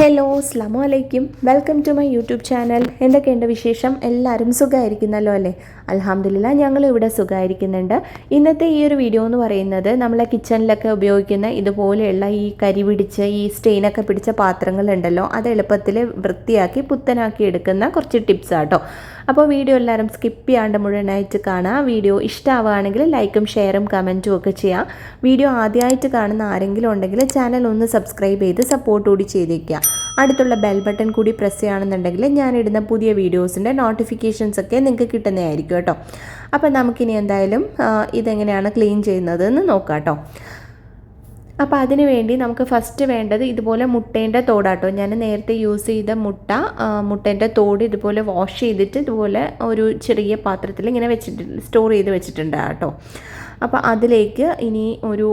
Hello അസ്ലാം വലൈക്കും welcome to my YouTube channel. എന്തൊക്കെയുണ്ട് വിശേഷം? എല്ലാവരും സുഖമായിരിക്കുന്നല്ലോ അല്ലേ? അലഹമില്ല ഞങ്ങൾ ഇവിടെ സുഖമായിരിക്കുന്നുണ്ട് ഇന്നത്തെ ഈ ഒരു വീഡിയോ എന്ന് പറയുന്നത് നമ്മളെ കിച്ചണിലൊക്കെ ഉപയോഗിക്കുന്ന ഇതുപോലെയുള്ള ഈ കരി പിടിച്ച് ഈ സ്റ്റെയിനൊക്കെ പിടിച്ച പാത്രങ്ങളുണ്ടല്ലോ. അത് എളുപ്പത്തിൽ വൃത്തിയാക്കി പുത്തനാക്കി എടുക്കുന്ന കുറച്ച് ടിപ്സ് ആട്ടോ. അപ്പോൾ വീഡിയോ എല്ലാവരും സ്കിപ്പ് ചെയ്യാണ്ട് മുഴുവനായിട്ട് കാണുക. വീഡിയോ ഇഷ്ടമാവുകയാണെങ്കിൽ ലൈക്കും ഷെയറും കമന്റും ഒക്കെ ചെയ്യാം വീഡിയോ ആദ്യമായിട്ട് കാണുന്ന ആരെങ്കിലും ഉണ്ടെങ്കിൽ ചാനൽ ഒന്ന് സബ്സ്ക്രൈബ് ചെയ്ത് സപ്പോർട്ട് കൂടി ചെയ്തേക്കുക. അടുത്തുള്ള ബെൽ ബട്ടൺ കൂടി പ്രസ് ചെയ്യുകയാണെന്നുണ്ടെങ്കിൽ ഞാനിടുന്ന പുതിയ വീഡിയോസിന്റെ നോട്ടിഫിക്കേഷൻസ് ഒക്കെ നിങ്ങൾക്ക് കിട്ടുന്നതായിരിക്കും കേട്ടോ. അപ്പോൾ നമുക്കിനി എന്തായാലും ഇതെങ്ങനെയാണ് ക്ലീൻ ചെയ്യുന്നതെന്ന് നോക്കാം കേട്ടോ. അപ്പോൾ അതിന് വേണ്ടി നമുക്ക് ഫസ്റ്റ് വേണ്ടത് ഇതുപോലെ മുട്ടേന്റെ തോടാട്ടോ. ഞാൻ നേരത്തെ യൂസ് ചെയ്ത മുട്ട മുട്ടേന്റെ തോട് ഇതുപോലെ വാഷ് ചെയ്തിട്ട് ഇതുപോലെ ഒരു ചെറിയ പാത്രത്തിൽ ഇങ്ങനെ വെച്ചിട്ട് സ്റ്റോർ ചെയ്ത് വെച്ചിട്ടുണ്ട് കേട്ടോ അപ്പോൾ അതിലേക്ക് ഇനി ഒരു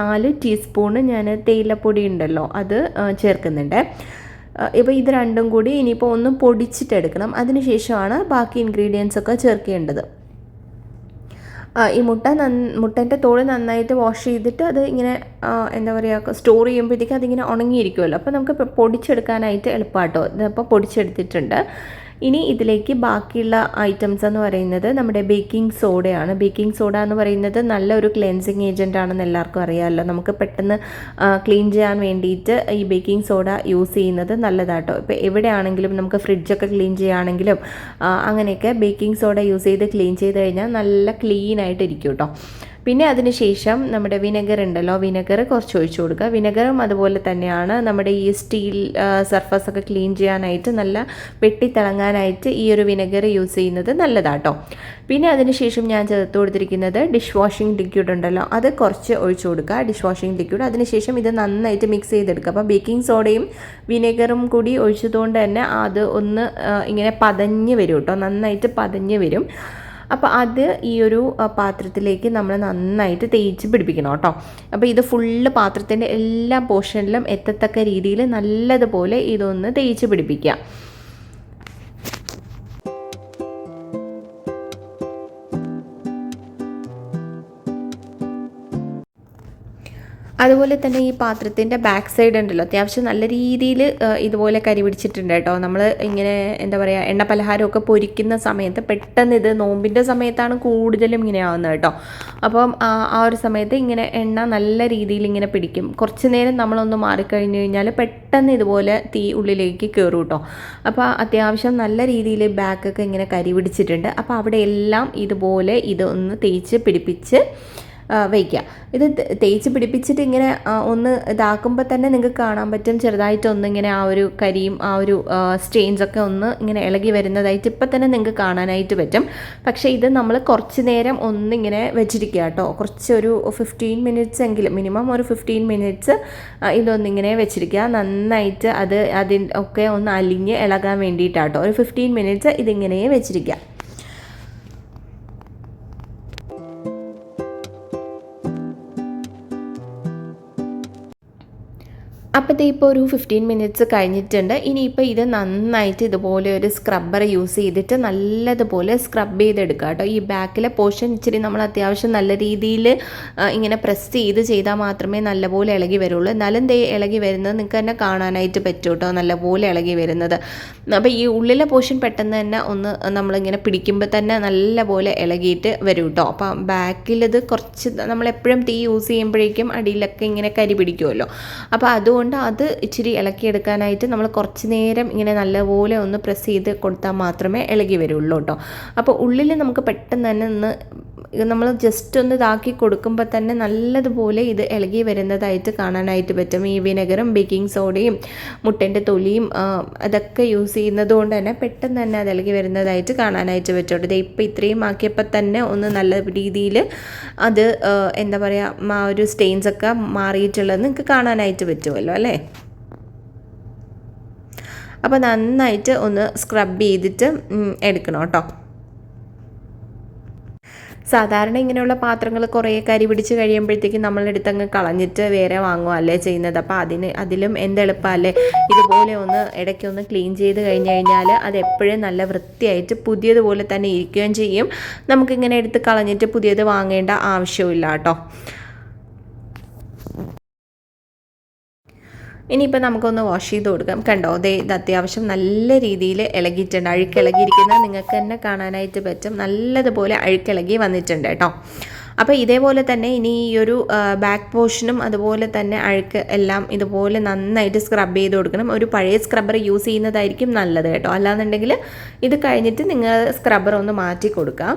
നാല് ടീസ്പൂണ് ഞാൻ തേയിലപ്പൊടി ഉണ്ടല്ലോ അത് ചേർക്കുന്നുണ്ട്. ഇപ്പോൾ ഇത് രണ്ടും കൂടി ഇനിയിപ്പോൾ ഒന്ന് പൊടിച്ചിട്ടെടുക്കണം. അതിനുശേഷമാണ് ബാക്കി ഇൻഗ്രീഡിയൻസ് ഒക്കെ ചേർക്കേണ്ടത്. ഈ മുട്ട നന്ന മുട്ടേന്റെ തോട് നന്നായിട്ട് വാഷ് ചെയ്തിട്ട് അത് ഇങ്ങനെ എന്താ പറയുക സ്റ്റോർ ചെയ്യുമ്പോഴത്തേക്ക് അതിങ്ങനെ ഉണങ്ങിയിരിക്കുമല്ലോ അപ്പോൾ നമുക്ക് പൊടിച്ചെടുക്കാനായിട്ട് എളുപ്പമാട്ടോ ഇതിപ്പോൾ പൊടിച്ചെടുത്തിട്ടുണ്ട്. ഇനി ഇതിലേക്ക് ബാക്കിയുള്ള ഐറ്റംസ് എന്ന് പറയുന്നത് നമ്മുടെ ബേക്കിംഗ് സോഡയാണ് ബേക്കിംഗ് സോഡ എന്ന് പറയുന്നത് നല്ലൊരു ക്ലെൻസിങ് ഏജന്റ് ആണെന്ന് എല്ലാവർക്കും അറിയാമല്ലോ. നമുക്ക് പെട്ടെന്ന് ക്ലീൻ ചെയ്യാൻ വേണ്ടിയിട്ട് ഈ ബേക്കിംഗ് സോഡ യൂസ് ചെയ്യുന്നത് നല്ലതാട്ടോ. ഇപ്പോൾ എവിടെയാണെങ്കിലും നമുക്ക് ഫ്രിഡ്ജൊക്കെ ക്ലീൻ ചെയ്യുകയാണെങ്കിലും അങ്ങനെയൊക്കെ ബേക്കിംഗ് സോഡ യൂസ് ചെയ്ത് ക്ലീൻ ചെയ്ത് കഴിഞ്ഞാൽ നല്ല ക്ലീൻ ആയിട്ട് ഇരിക്കും കേട്ടോ പിന്നെ അതിനുശേഷം നമ്മുടെ വിനെഗർ ഉണ്ടല്ലോ വിനെഗർ കുറച്ച് ഒഴിച്ചു കൊടുക്കുക. വിനെഗറും അതുപോലെ തന്നെയാണ് നമ്മുടെ ഈ സ്റ്റീൽ സർഫസ് ഒക്കെ ക്ലീൻ ചെയ്യാനായിട്ട് നല്ല വെട്ടിത്തിളങ്ങാനായിട്ട് ഈ ഒരു വിനെഗർ യൂസ് ചെയ്യുന്നത് നല്ലതാട്ടോ. പിന്നെ അതിനുശേഷം ഞാൻ ചേർത്ത് കൊടുത്തിരിക്കുന്നത് ഡിഷ് വാഷിംഗ് ലിക്വിഡ് ഉണ്ടല്ലോ അത് കുറച്ച് ഒഴിച്ചു കൊടുക്കുക. ഡിഷ് വാഷിംഗ് ലിക്വിഡ് അതിനുശേഷം ഇത് നന്നായിട്ട് മിക്സ് ചെയ്തെടുക്കുക. അപ്പോൾ ബേക്കിംഗ് സോഡയും വിനെഗറും കൂടി ഒഴിച്ചതുകൊണ്ട് തന്നെ അത് ഒന്ന് ഇങ്ങനെ പതഞ്ഞ് വരും കേട്ടോ നന്നായിട്ട് പതഞ്ഞ് വരും. അപ്പോൾ അത് ഈ ഒരു പാത്രത്തിലേക്ക് നമ്മൾ നന്നായിട്ട് തേച്ച് പിടിപ്പിക്കണം കേട്ടോ. അപ്പോൾ ഇത് ഫുള്ള് പാത്രത്തിന്റെ എല്ലാ പോർഷനിലും എത്തത്തക്ക രീതിയിൽ നല്ലതുപോലെ ഇതൊന്ന് തേച്ച് പിടിപ്പിക്കുക. അതുപോലെ തന്നെ ഈ പാത്രത്തിന്റെ ബാക്ക് സൈഡ് ഉണ്ടല്ലോ അത്യാവശ്യം നല്ല രീതിയിൽ ഇതുപോലെ കരി പിടിച്ചിട്ടുണ്ട് കേട്ടോ. നമ്മൾ ഇങ്ങനെ എന്താ പറയുക എണ്ണ പലഹാരമൊക്കെ പൊരിക്കുന്ന സമയത്ത് പെട്ടെന്ന് ഇത് നോമ്പിന്റെ സമയത്താണ് കൂടുതലും ഇങ്ങനെ ആവുന്നത് കേട്ടോ. അപ്പം ആ ഒരു സമയത്ത് ഇങ്ങനെ എണ്ണ നല്ല രീതിയിൽ ഇങ്ങനെ പിടിക്കും. കുറച്ച് നേരം നമ്മളൊന്ന് മാറിക്കഴിഞ്ഞ് കഴിഞ്ഞാൽ പെട്ടെന്ന് ഇതുപോലെ തീ ഉള്ളിലേക്ക് കയറും കേട്ടോ. അപ്പോൾ അത്യാവശ്യം നല്ല രീതിയിൽ ബാക്കൊക്കെ ഇങ്ങനെ കരി പിടിച്ചിട്ടുണ്ട്. അപ്പോൾ അവിടെ എല്ലാം ഇതുപോലെ ഇതൊന്ന് തേച്ച് പിടിപ്പിച്ച് വയ്ക്കുക. ഇത് തേച്ച് പിടിപ്പിച്ചിട്ട് ഇങ്ങനെ ഒന്ന് ഇതാക്കുമ്പോൾ തന്നെ നിങ്ങൾക്ക് കാണാൻ പറ്റും. ചെറുതായിട്ട് ഒന്ന് ഇങ്ങനെ ആ ഒരു കരിയും ആ ഒരു സ്റ്റെയിൻസ് ഒക്കെ ഒന്ന് ഇങ്ങനെ ഇളകി വരുന്നതായിട്ട് ഇപ്പം തന്നെ നിങ്ങൾക്ക് കാണാനായിട്ട് പറ്റും. പക്ഷേ ഇത് നമ്മൾ കുറച്ച് നേരം ഒന്നിങ്ങനെ വെച്ചിരിക്കുക കേട്ടോ. കുറച്ചൊരു ഫിഫ്റ്റീൻ മിനിറ്റ്സ് എങ്കിലും മിനിമം ഒരു ഫിഫ്റ്റീൻ മിനിറ്റ്സ് ഇതൊന്നിങ്ങനെ വെച്ചിരിക്കുക. നന്നായിട്ട് അത് അതിന്റെ ഒക്കെ ഒന്ന് അലിഞ്ഞ് ഇളകാൻ വേണ്ടിയിട്ടാട്ടോ. ഒരു ഫിഫ്റ്റീൻ മിനിറ്റ്സ് ഇതിങ്ങനെ വെച്ചിരിക്കുക. അപ്പോഴത്തെ ഇപ്പോൾ ഒരു ഫിഫ്റ്റീൻ മിനിറ്റ്സ് കഴിഞ്ഞിട്ടുണ്ട്. ഇനിയിപ്പോൾ ഇത് നന്നായിട്ട് ഇതുപോലെ ഒരു സ്ക്രബ്ബർ യൂസ് ചെയ്തിട്ട് നല്ലതുപോലെ സ്ക്രബ് ചെയ്തെടുക്കുക കേട്ടോ. ഈ ബാക്കിലെ പോർഷൻ ഇച്ചിരി നമ്മൾ അത്യാവശ്യം നല്ല രീതിയിൽ ഇങ്ങനെ പ്രസ് ചെയ്ത് ചെയ്താൽ മാത്രമേ നല്ലപോലെ ഇളകി വരുള്ളൂ. എന്നാലും ദേ ഇളകി വരുന്നത് നിങ്ങൾക്ക് തന്നെ കാണാനായിട്ട് പറ്റും കേട്ടോ നല്ലപോലെ ഇളകി വരുന്നത്. അപ്പോൾ ഈ ഉള്ളിലെ പോർഷൻ പെട്ടെന്ന് തന്നെ ഒന്ന് നമ്മളിങ്ങനെ പിടിക്കുമ്പോൾ തന്നെ നല്ലപോലെ ഇളകിയിട്ട് വരും കേട്ടോ. അപ്പം ബാക്കിലത് കുറച്ച് നമ്മളെപ്പോഴും തീ യൂസ് ചെയ്യുമ്പോഴേക്കും അടിയിലൊക്കെ ഇങ്ങനെ കരി പിടിക്കുമല്ലോ അപ്പോൾ അതുകൊണ്ട് അത് ഇച്ചിരി ഇളക്കിയെടുക്കാനായിട്ട് നമ്മൾ കുറച്ച് നേരം ഇങ്ങനെ നല്ലപോലെ ഒന്ന് പ്രസ് ചെയ്ത് കൊടുത്താൽ മാത്രമേ ഇളകി വരുള്ളൂ കേട്ടോ. അപ്പോൾ ഉള്ളിൽ നമുക്ക് പെട്ടെന്ന് തന്നെ ഒന്ന് നമ്മൾ ജസ്റ്റ് ഒന്ന് ഇതാക്കി കൊടുക്കുമ്പോൾ തന്നെ നല്ലതുപോലെ ഇത് ഇളകി വരുന്നതായിട്ട് കാണാനായിട്ട് പറ്റും. ഈ വിനെഗറും ബേക്കിംഗ് സോഡയും മുട്ടന്റെ തൊലിയും അതൊക്കെ യൂസ് ചെയ്യുന്നത് കൊണ്ട് തന്നെ പെട്ടെന്ന് തന്നെ അത് ഇളകി വരുന്നതായിട്ട് കാണാനായിട്ട് പറ്റും. ഇത് ഇപ്പോൾ ഇത്രയും ആക്കിയപ്പോൾ തന്നെ ഒന്ന് നല്ല രീതിയിൽ അത് എന്താ പറയുക ആ ഒരു സ്റ്റെയിൻസ് ഒക്കെ മാറിയിട്ടുള്ളത് നിങ്ങൾക്ക് കാണാനായിട്ട് പറ്റുമല്ലോ അല്ലേ? അപ്പോൾ നന്നായിട്ട് ഒന്ന് സ്ക്രബ് ചെയ്തിട്ട് എടുക്കണം കേട്ടോ. സാധാരണ ഇങ്ങനെയുള്ള പാത്രങ്ങൾ കുറേ കരി പിടിച്ച് കഴിയുമ്പോഴത്തേക്കും നമ്മളെടുത്ത് അങ്ങ് കളഞ്ഞിട്ട് വേറെ വാങ്ങുകയല്ലേ ചെയ്യുന്നത്. അപ്പോൾ അതിന് അതിലും എന്തെളുപ്പമല്ലേ ഇതുപോലെ ഒന്ന് ഇടയ്ക്കൊന്ന് ക്ലീൻ ചെയ്ത് കഴിഞ്ഞ് കഴിഞ്ഞാൽ അത് എപ്പോഴും നല്ല വൃത്തിയായിട്ട് പുതിയതുപോലെ തന്നെ ഇരിക്കുകയും ചെയ്യും. നമുക്കിങ്ങനെ എടുത്ത് കളഞ്ഞിട്ട് പുതിയത് വാങ്ങേണ്ട ആവശ്യമില്ല കേട്ടോ. ഇനിയിപ്പോൾ നമുക്കൊന്ന് വാഷ് ചെയ്ത് കൊടുക്കാം. കണ്ടോ? അതേ ഇത് അത്യാവശ്യം നല്ല രീതിയിൽ ഇളകിയിട്ടുണ്ട്. അഴുക്കിളകിയിരിക്കുന്നത് നിങ്ങൾക്ക് തന്നെ കാണാനായിട്ട് പറ്റും. നല്ലതുപോലെ അഴുക്കിളകി വന്നിട്ടുണ്ട് കേട്ടോ. അപ്പോൾ ഇതേപോലെ തന്നെ ഇനി ഈ ഒരു ബാക്ക് പോർഷനും അതുപോലെ തന്നെ അഴുക്ക് എല്ലാം ഇതുപോലെ നന്നായിട്ട് സ്ക്രബ് ചെയ്ത് കൊടുക്കണം. ഒരു പഴയ സ്ക്രബ്ബർ യൂസ് ചെയ്യുന്നതായിരിക്കും നല്ലത് കേട്ടോ. അല്ലാന്നുണ്ടെങ്കിൽ ഇത് കഴിഞ്ഞിട്ട് നിങ്ങൾ സ്ക്രബ്ബർ ഒന്ന് മാറ്റി കൊടുക്കുക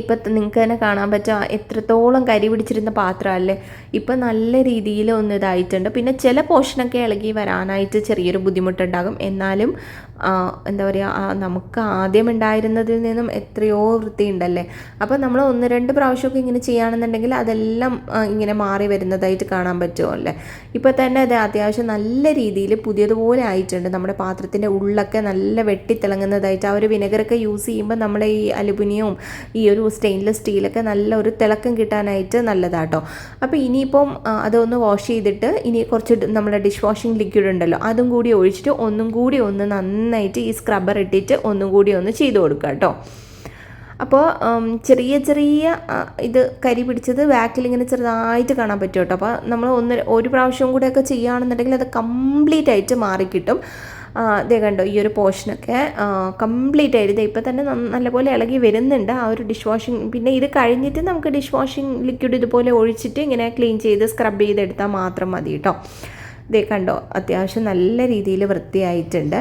ഇപ്പം നിങ്ങൾക്ക് തന്നെ കാണാൻ പറ്റുക എത്രത്തോളം കരി പിടിച്ചിരുന്ന പാത്രമല്ലേ ഇപ്പം നല്ല രീതിയിൽ ഒന്ന് ഇതായിട്ടുണ്ട്. പിന്നെ ചില പോർഷനൊക്കെ ഇളകി വരാനായിട്ട് ചെറിയൊരു ബുദ്ധിമുട്ടുണ്ടാകും. എന്നാലും എന്താ പറയുക നമുക്ക് ആദ്യം ഉണ്ടായിരുന്നതിൽ നിന്നും എത്രയോ വൃത്തിയുണ്ടല്ലേ? അപ്പോൾ നമ്മൾ ഒന്ന് രണ്ട് പ്രാവശ്യമൊക്കെ ഇങ്ങനെ ചെയ്യുകയാണെന്നുണ്ടെങ്കിൽ അതെല്ലാം ഇങ്ങനെ മാറി വരുന്നതായിട്ട് കാണാൻ പറ്റുമല്ലേ ഇപ്പോൾ തന്നെ അത് അത്യാവശ്യം നല്ല രീതിയിൽ പുതിയതുപോലെ ആയിട്ടുണ്ട്. നമ്മുടെ പാത്രത്തിന്റെ ഉള്ളൊക്കെ നല്ല വെട്ടിത്തിളങ്ങുന്നതായിട്ട് ആ ഒരു വിനെഗറൊക്കെ യൂസ് ചെയ്യുമ്പോൾ നമ്മുടെ ഈ അലുമിനിയവും ഈ ഒരു സ്റ്റെയിൻലെസ് സ്റ്റീലൊക്കെ നല്ല ഒരു തിളക്കം കിട്ടാനായിട്ട് നല്ലതാട്ടോ. അപ്പോൾ ഇനിയിപ്പം അതൊന്ന് വാഷ് ചെയ്തിട്ട് ഇനി കുറച്ച് നമ്മുടെ ഡിഷ് വാഷിംഗ് ലിക്വിഡ് ഉണ്ടല്ലോ അതും കൂടി ഒഴിച്ചിട്ട് ഒന്നും കൂടി ഒന്ന് നന്നായിട്ട് ഈ സ്ക്രബ്ബർ ഇട്ടിട്ട് ഒന്നും കൂടി ഒന്ന് ചെയ്ത് കൊടുക്കുക കേട്ടോ അപ്പോൾ ചെറിയ ചെറിയ ഇത് കരി പിടിച്ചത് ബാക്കിൽ ഇങ്ങനെ ചെറുതായിട്ട് കാണാൻ പറ്റും കേട്ടോ. അപ്പോൾ നമ്മൾ ഒന്ന് ഒരു പ്രാവശ്യം കൂടെയൊക്കെ ചെയ്യുകയാണെന്നുണ്ടെങ്കിൽ അത് കംപ്ലീറ്റ് ആയിട്ട് മാറിക്കിട്ടും. ദേ കണ്ടോ ഈ ഒരു പോർഷനൊക്കെ കംപ്ലീറ്റ് ആയിട്ട് ഇപ്പോൾ തന്നെ നല്ലപോലെ ഇളകി വരുന്നുണ്ട്. ആ ഒരു ഡിഷ് വാഷിംഗ് പിന്നെ ഇത് കഴിഞ്ഞിട്ട് നമുക്ക് ഡിഷ് വാഷിംഗ് ലിക്വിഡ് ഇതുപോലെ ഒഴിച്ചിട്ട് ഇങ്ങനെ ക്ലീൻ ചെയ്ത് സ്ക്രബ് ചെയ്തെടുത്താൽ മാത്രം മതി കേട്ടോ ഇതേ കണ്ടോ അത്യാവശ്യം നല്ല രീതിയിൽ വൃത്തിയായിട്ടുണ്ട്.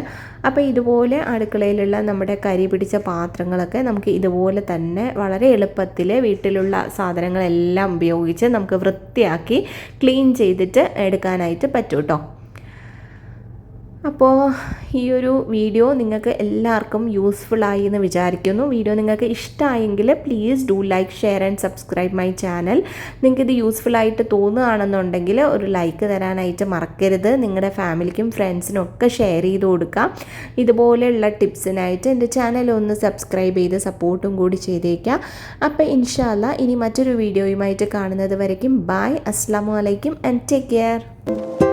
അപ്പോൾ ഇതുപോലെ അടുക്കളയിലുള്ള നമ്മുടെ കരി പിടിച്ച പാത്രങ്ങളൊക്കെ നമുക്ക് ഇതുപോലെ തന്നെ വളരെ എളുപ്പത്തിൽ വീട്ടിലുള്ള സാധനങ്ങളെല്ലാം ഉപയോഗിച്ച് നമുക്ക് വൃത്തിയാക്കി ക്ലീൻ ചെയ്തിട്ട് എടുക്കാനായിട്ട് പറ്റും കേട്ടോ അപ്പോൾ ഈ ഒരു വീഡിയോ നിങ്ങൾക്ക് എല്ലാവർക്കും യൂസ്ഫുൾ ആയി എന്ന് വിചാരിക്കുന്നു. വീഡിയോ നിങ്ങൾക്ക് ഇഷ്ടമായെങ്കിൽ please do like share and subscribe my channel നിങ്ങൾക്ക് ഇത് യൂസ്ഫുൾ ആയിട്ട് തോന്നുകയാണെന്നുണ്ടെങ്കിൽ ഒരു ലൈക്ക് തരാനായിട്ട് മറക്കരുത്. നിങ്ങളുടെ ഫാമിലിക്കും ഫ്രണ്ട്സിനും ഒക്കെ ഷെയർ ചെയ്ത് കൊടുക്കാം. ഇതുപോലെയുള്ള ടിപ്സിനായിട്ട് എന്റെ ചാനൽ ഒന്ന് സബ്സ്ക്രൈബ് ചെയ്ത് സപ്പോർട്ടും കൂടി ചെയ്തേക്കാം. അപ്പോൾ ഇൻഷാല്ല ഇനി മറ്റൊരു വീഡിയോയുമായിട്ട് കാണുന്നത് വരയ്ക്കും. ബായ് അസ്സാം വലൈക്കും ആൻഡ് ടേക്ക് കെയർ